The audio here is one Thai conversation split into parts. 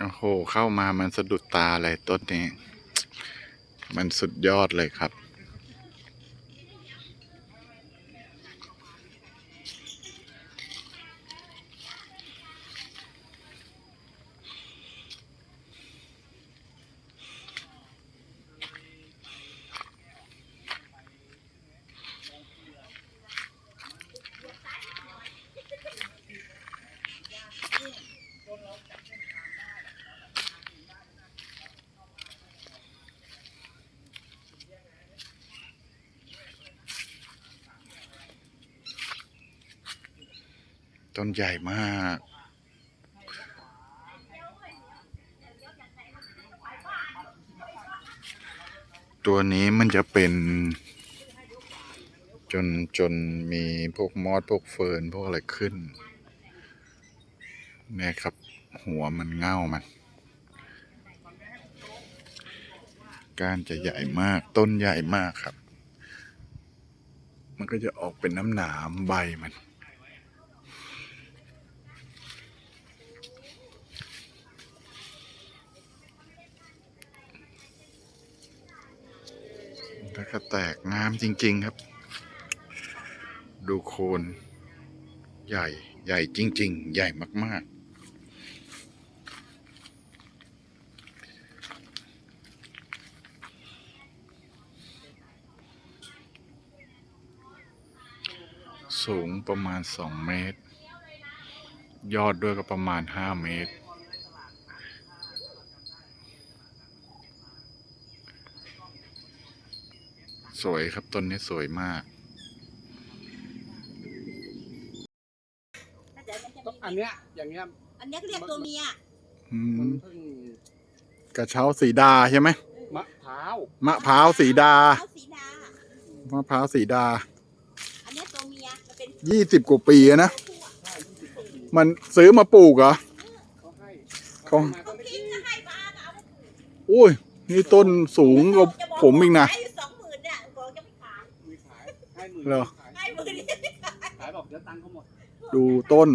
โอ้โห เข้ามามันสะดุดตาเลยต้นนี้ มันสุดยอดเลยครับ ต้นใหญ่มาก ตัวนี้มันจะเป็น จนจนมีพวกมอดพวกเฟิร์นพวกอะไรขึ้นเนี่ยครับ หัวมันเง่ามันก้านจะใหญ่มากต้นใหญ่มากครับ มันก็จะออกเป็นน้ำหนามใบมัน แล้วก็แตกงามจริง ๆ ครับ ดูโคนใหญ่ใหญ่จริง ๆ ใหญ่มาก ๆสูงประมาณ 2 เมตร ยอดด้วยก็ประมาณ 5 เมตร สวยครับต้นนี้สวยมาก อันเนี้ยอย่างเงี้ยอันเนี้ยเขาเรียกตัวเมียอืมันมเพิ่งกระเช้าสีดาใช่ไหมมะพร้าวมะพร้าวสีดาเขาสีดามะพร้าวสีดา อันเนี้ยตัวเมียมันเป็นยี่สิบกว่าปีอะนะตัวผู้อะใช่ยี่สิบกว่าปีมันซื้อมาปลูกเหรอ เขาให้เขามาเขาก็ไม่คิดได้จะให้มาก็เอาไปอุ้ย นี่ต้นสูงกว่าผมอีกนะขายอยู่ ขายให้หมื่นเหรอขายให้หมื่นนี่ขายบอกเดี๋ยวตังค์เขาหมดดูต้น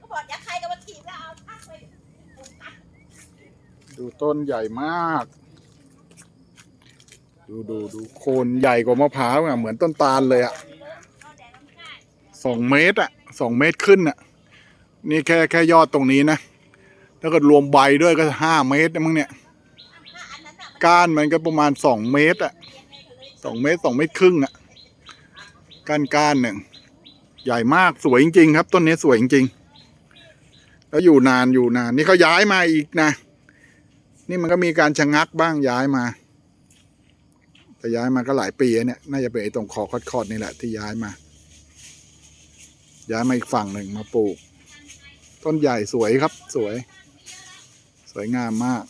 ก็บอกอย่าใครก็มาถีบแล้วเอาทักไปตรงตัดดูต้นใหญ่มาก ดูดูดูโคนใหญ่กว่ามะพร้าวอะเหมือนต้นตาลเลยอะก็แดดมันง่ายสองเมตรอะสองเมตรขึ้นอะนี่แค่แค่ยอดตรงนี้นะถ้าเกิดรวมใบด้วยก็ห้าเมตรนะมั้งเนี่ย ถ้าอันนั้นอะมันก้านมันก็ประมาณสองเมตรอะเรียนให้เขาเลย สองเมตรสองเมตรครึ่งอะ ก้านก้านหนึ่งใหญ่มากสวยจริงๆครับ ต้นนี้สวยจริงๆแล้วอยู่นานอยู่นาน นี่เขาย้ายมาอีกนะ นี่มันก็มีการชะงักบ้างย้ายมา แต่ย้ายมาก็หลายปีเนี่ย น่าจะเป็นไอ้ตรงคอคอดๆนี่แหละที่ย้ายมา ย้ายมาอีกฝั่งหนึ่งมาปลูก ต้นใหญ่สวยครับ สวย สวยงามมาก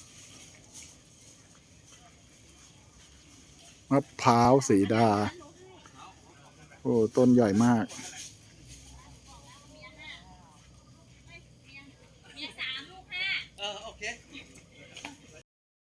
มะพร้าวสีดา โอ้ต้นใหญ่มาก